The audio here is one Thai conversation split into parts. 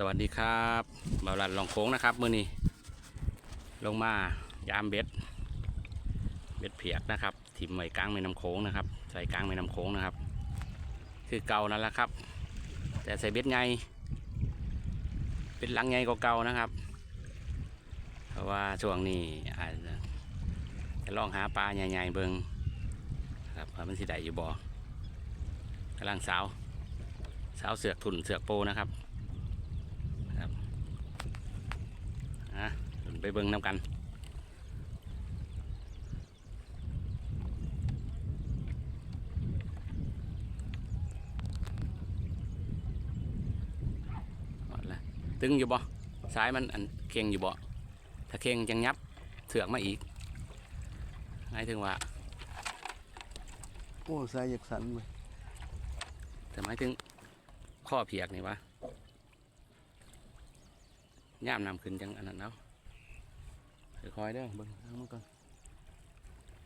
สวัสดีครับบาลัดลองโค้งนะครับมือนี้ ลงมายามเบ็ด เบ็ดเพียกนะครับ ถิ่มไว้กลางแม่น้ำโค้งนะครับ ใส่กลางแม่น้ำโค้งนะครับ คือเก่านั่นแหละครับ แต่ใส่เบ็ดไงเป็นลังไงกว่าเก่านะครับ เพราะว่าช่วงนี้อาจจะลองหาปลาใหญ่ๆเบิงครับมันสิได้อยู่บ่กำลังสาว สาวเสือกทุนเสือกโปนะครับ อะ ไปเบิ่งน้ำกันหมดแล้วตึงอยู่บ่ซ้ายมันอันเข่งอยู่บ่ถ้าเข่งจังยับเสือกมาอีกหมายถึงว่า โอ้สายอยากสันไปแต่หมายถึงข้อเพียกนี่วะย่ามนำขึ้นจังอันนั้นเอา คอยเด้อเบิ่งเอามันก่อน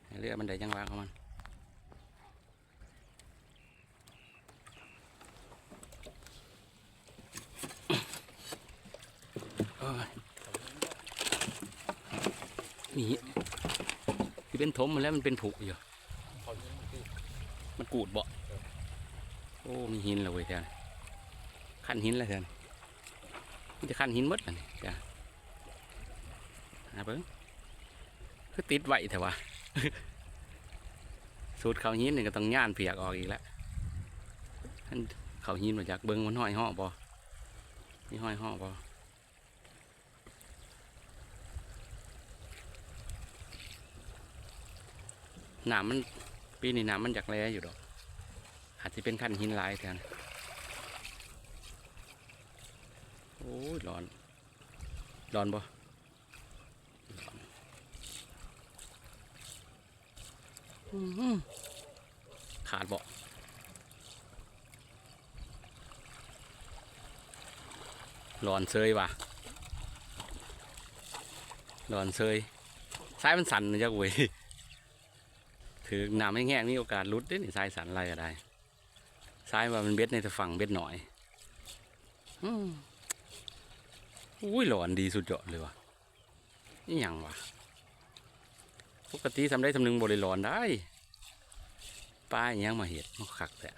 ให้เรือมันได้จังหวะของมันโอ้ยนี่ที่เป็นถมมันแล้วมันเป็นผุอยู่มันกูดบ่โอ้มีหินแล้วเว้ยแทนขั้นหินแล้วแทนมันจะขั้นหินมดแล้วนี่จ้ะ หาเบิ้งคือติดไหวแต่ว่าสูตรเขาหินนี่ก็ต้องย่านเปียกออกอีกแล้วอันเขาหินมาจากเบิ้งมันห้อยห่อบ่นี่ห้อยห่อบ่หนามมันปีนี้หนามมันจากแร้อยู่ดอก อาจจะเป็นขั้นหินลายแทนโอ้ยร้อนร้อนบ่ร้อนอื้อหือ ขาดบ่ร้อนเซยว่ะร้อนเซยซ้ายมันสั่นนะจ๊ะเว้ยถือน้ำไม่แห้งมีโอกาสลุดได้นี่ซ้ายสั่นอะไรก็ได้ซ้ายว่ามันเบ็ดในแต่ฝั่งเบ็ดหน่อยอืมอุ้ยหลอนดีสุดยอดเลยว่ะนี่ยังวะ ปกติทำได้ทำหนึ่งบริหลอนได้ปลาอย่างมาเห็ดมันคักแต่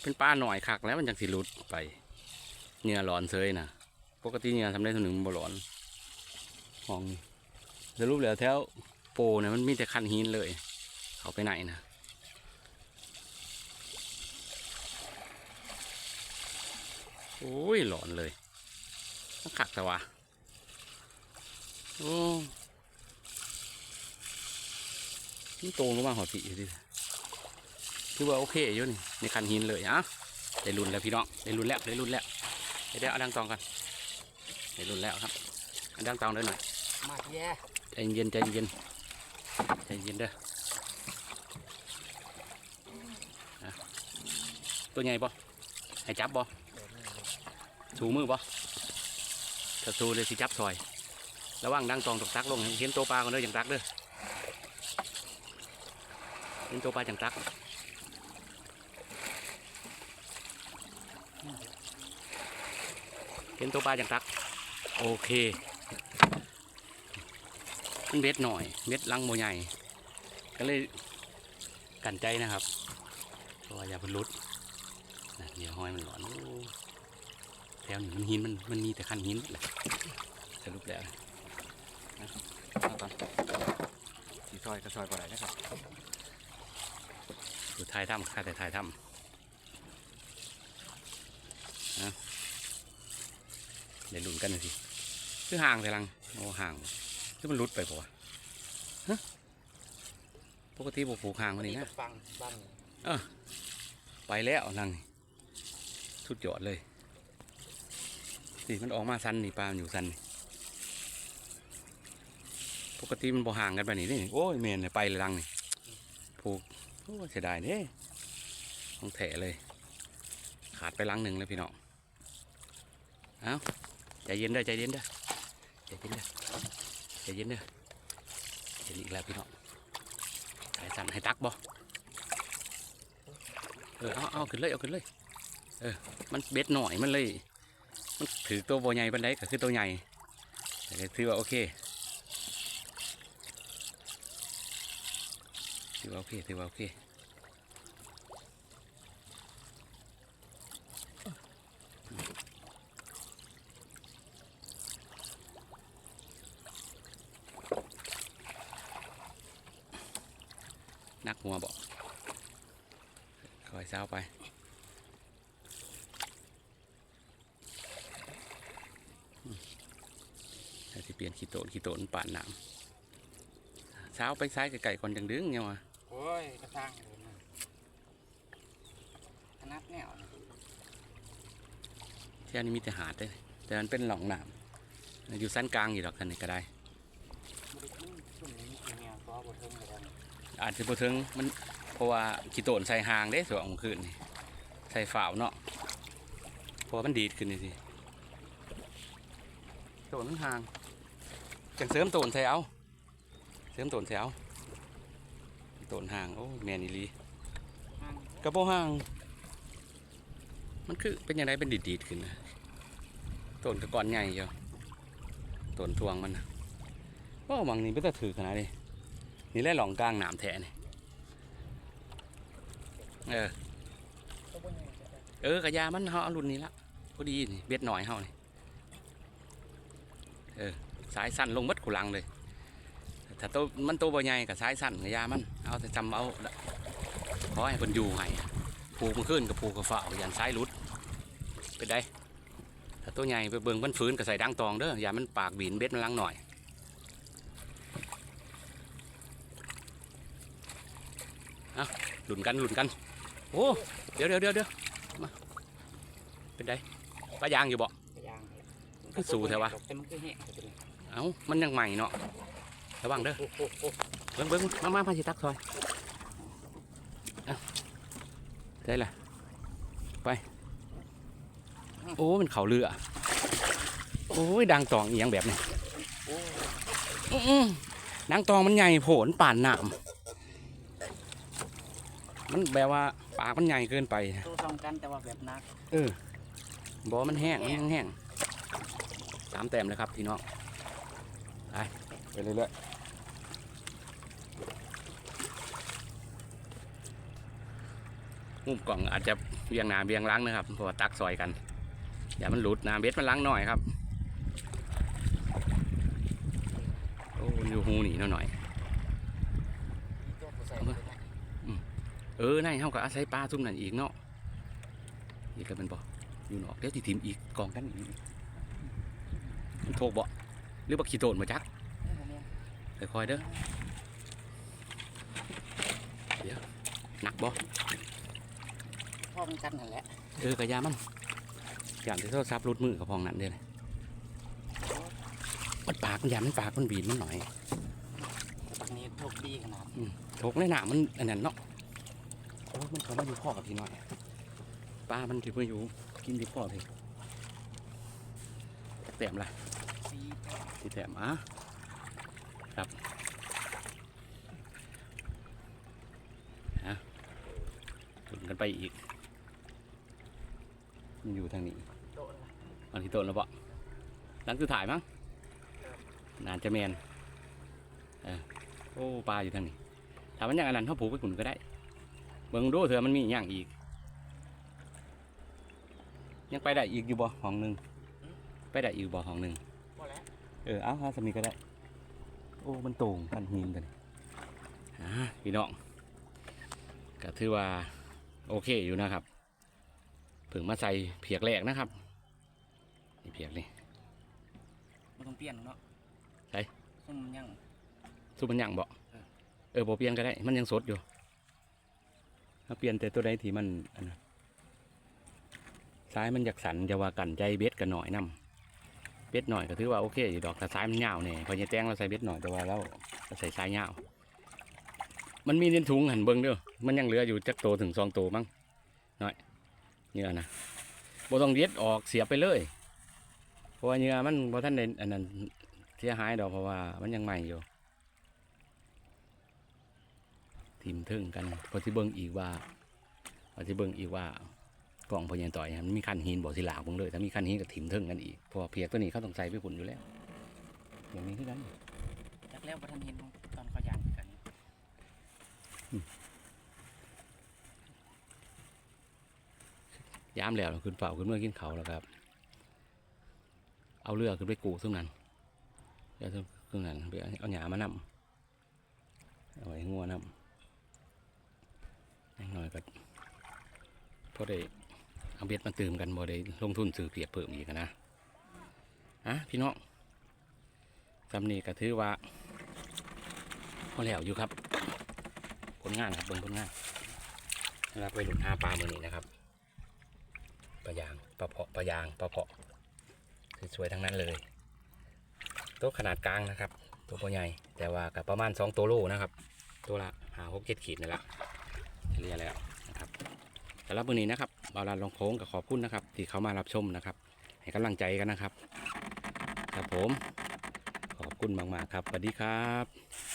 เป็นปลาหน่อยคักแล้วมันจังสิหลุดไปเหงื่อหลอนเซยนะปกติเหงื่อทำได้ทำหนึ่งบริหลอนห้องสรุปแล้วแถวโปเนี่ยมันมีแต่คันหินเลย เขาไปไหนนะโอ้ยหลอนเลยต้องขักแต่ว่าโอ้นี่ โตลงมาหอปีอยู่ดิคือว่าโอเคอยู่นี่ในคันหินเลยอะได้รุ่นแล้วพี่น้องได้รุ่นแล้วได้รุ่นแล้วเดี๋ยวเอาดังตองกันได้รุ่นแล้วครับเอาดังตองด้วยหน่อยมาแย่ใจเย็นใจเย็นใจเย็นเด้ออะตัวใหญ่ปะให้จับปะสูมือบ่ถ้าสูเลยสิจับซอยระวังดังตองตกตักลงเห็นตัวปลาก่อนเด้ออย่างตักเด้อ เห็นตัวปลาอย่างตักเห็นตัวปลาอย่างตัก โอเคมันเบ็ดหน่อยเบ็ดลังโมใหญ่ ก็เลยกันใจนะครับ เพราะว่าอย่าเพิ่นหลุดนะเดี๋ยวห้อยมันหลอนโอ้แถวนี้มันหินมันมันมีแต่ขั้นหินแหละสรุปแล้วนะเอาก่อนสีซอยกระซอยก่ได้นะครับ อยู่ท้ายถ้ำข้าแต่ท้ายถ้ำนะเดี๋ยวลุ้นกันหน่อยสิคือห่างแต่ลังโอ้ห่างคือมันหลุดไปปะวะฮะปกติปลูกห่างกวันนี้นะฟังบ้างไปแล้วนั่งนี่สุดยอดเลยนี่มันออกมาสันนี่ปลามันอยู่สันนี่ปกติมันบ่ห่างกันแบบนี้นี่โอ้ยเมนเลยไปเลยลังนี่ผูก โอ้เสียดายเนี่ยต้องแถเลย ขาดไปลังหนึ่งเลยพี่น้องเอาใจเย็นเด้อใจเย็นเด้อใจเย็นเด้อใจเย็นเด้อเห็นอีกแล้วพี่น้องสายสั่นให้ตักบ่เออเอาเอาขึ้นเลยเอาขึ้นเลยเออมันเบ็ดหน่อยมันเลย มันถือตัวโบใหญ่ปันไดก็คือตัวใหญ่แต่ถือว่าโอเคถือ ว่าโอเคถือว่าโอเคนักหัวบอกคอยเช้าไปถ้าสิเปลี่ยนขี้โตนขี้โตนป่านน้ำเช้าไปซ้ายไก่ก่อนจังดึงเนี่ยวะ อ้ยกระซังเลยนะขนาดแนวนะที่อันนี้มีแต่หาดเลยแต่มันเป็นหลองหน้ำอยู่สั้นกลางอยู่ดอกกันนี่ก็ได้อาจจะบ่ถึงมันเพราะว่าขี้โตนใส่หางได้สวงคืนนี่ใส่ฝ่าวเนาะเพราะมันดีดขึ้นนี่สิโตนหางจังเสริมโตนใส่เอาเสริมโตนใส่เอา ต้นห่างโอ้แม่นอีลีกระโปห่าง มันคือเป็นยังไงเป็นดีดๆขึ้นนะต้นกระกอนใหญ่เจ้าต้นทวงมันนะโอ้มังนี่ไม่ต้องถือขนาดนี้นี่แหละหลองกลางหนามแท้นี่เออเออกระยามันเขาเอารุ่นนี้ละพอดีนี่เบ็ดหน่อยเขานี่เออสายสั้นลงมัดกุลังเลย ถ้าโตวมันโตวบ่ใหญ่กับสายสั้นกระยามัน เอาแต่จำเอาละขอให้คนอยู่ให้ผูกมันขึ้นกับผูกกับฝ่ายันสายหลุดเป็นได้ถ้าตัวใหญ่ไปเบิ่งมันฟื้นกับใส่ดังตองเด้ออย่ามันปากบีนเบ็ดมันลังหน่อยเอาหลุนกันหลุนกัน โอ้เดี๋ยวเดี๋ยวเดี๋ยวเดี๋ยวมาเป็นได้ปลายางอยู่บ่กระยางเลยคือสู่แท้วะแต่มันคือแห้งแต่เป็นเอ้ามันยังใหม่เนาะ ระวังเด้อโอ้โหโอ้โหเบิ้งเบิ้งมามาพาสิตักซอยเอาได้ละไป โอ้มันเข่าเรือ โอ้ยดังตองอีหยังแบบนี้โอ้ยอื้ออื้อดังตองมันใหญ่โผนป่านหนามมันแบบว่าปากมันใหญ่เกินไปตัวซองกันแต่ว่าแบบนัก เออบอกว่ามันแห้งมันยังแห้งสามแต้มเลยครับพี่น้องไปไปเรื่อยๆ มุมกล่องอาจจะเบียงหนาเบียงหล้างนะครับเพราะว่าตักซอยกันอย่ามันหลุดนะเบ็ดมันล้างหน่อยครับโอ้มันอยู่หูหนีหน่อยมีตัวผู้ใส่เลยนะเออในเขาก็อาศัยปลาซุ่มนั่นอีกเนาะอีกก็เป็นบ่อยู่นอกเดี๋ยวที่ทีมอีกกองกันอีกมันโทกบ่หรือบ่ขี้โตนมาจักนี่ผมเนี่ยค่อยๆเด้อเดี๋ยวหนักบ่ พ่อมันกันนั่นแหละเออกระยามันอย่างที่โทรศัพท์รุดมือกับพองนั่นเด้อเลยมันปากมันยามันปากมันบีบมันหน่อยแต่ปักนี้โชคดีขนาดโถกในหนามันอันนั้นเนาะโอ้ยมันเขามาอยู่พ่อกับพี่หน่อยปลามันถือมาอยู่กินที่พ่อพี่แต้มละซีที่แต้มอะครับฮะตุนกันไปอีก มันอยู่ทางนี้โดนละอันที่ต้นแล้วปะหลังคือถ่ายมั้งนานจะแมนเออโอ้ปลาอยู่ทางนี้ถ้ามันอย่างอันนั้นเขาผูกไปขุนก็ได้ เบิ่งดูเถอะมันมีอหย่างอีก ยังไปได้อีกอยู่บ่ห้องหนึ่งไปได้อีกบ่ห้องหนึ่งพอแล้วเออเอาฮาสมีก็ได้ โอ้มันโต่งกันหินกันอ่าพี่น้องก็ถือว่าโอเคอยู่นะครับเพิ่งมาใส่เพียกแรกนะครับนี่เพียกนี่ไม่ต้องเปลี่ยนเนาะใส่ซุ่มยังสุมันยังบ่เออเออบ่เปลี่ยนก็ได้ มันยังสดอยู่ถ้าเปลี่ยนแต่ตัวใดที่มันอันนั้นซ้ายมันอยากสันจะว่ากันใจเบ็ดกันหน่อยนํเบ็ดหน่อยก็ถือว่าโอเคอยู่ดอกแต่ซ้ายมันยาวเนี่ยพอจะแต้งเราใส่เบ็ดหน่อยแต่ว่าเราเราใส่ซ้ายยาวมันมีเน้นถุงหันเบิ้งเด้อมันยังเหลืออยู่จักโตถึงสองโตมั้งหน่อย เนื้อนะบ่ต้องเด็ดออกเสียบไปเลย เพราะว่าเนื้อมันบ่ท่านเด่นอันนั้นเสียหายดอกเพราะว่ามันยังใหม่อยู่ทีมทึ่งกันพอที่เบิ่งอีกว่าพอที่เบิ่งอีกว่ากล่องพอยังต่อยมันมีคันหินบ่สิหลากเบิ่งเลยถ้ามีคันหินก็ถิ่มเทิงกันอีกเพราะว่าเพียกตัวนี้เขาต้องใส่ไปผุนอยู่แล้วอย่างนี้คือกันจักแล้วบ่ทันเห็นตอนเขาย่างกัน ยามแล้วขึ้นเฝ้าขึ้นเมื่อกินเขาแล้วครับ เอาเรือขึ้นไปกูซึ่งนั้นเดี๋ยวซึ่งนั้นเดี๋ยวเอาหยามานำเอาไว้ให้งัวนำอย่างน้อยก็พอได้เอาเบ็ดมาตื่มกันบ่ได้ลงทุนซื้อเปียกเพิ่มอีกนะอะพี่น้องจำนีก็ถือว่าพอแล้วอยู่ครับ ผลงานครับเบิ่งผลงานนะครับไปหลุดหาปลาเมื่อนี้นะครับ ปลายางปลาเพาะปลายางปลาเพาะสวยๆทั้งนั้นเลย ตัวขนาดกลางนะครับ ตัวใหญ่แต่ว่ากับประมาณสองตัวโลนะครับ ตัวละหาหกเจ็ดขีดนี่แหละเฉลี่ยแล้วนะครับสำหรับวันนี้นะครับบาลานลองโค้งกับขอบคุณนะครับ ที่เขามารับชมนะครับให้กำลังใจกันนะครับ ครับผม ขอบคุณมากๆครับสวัสดีครับ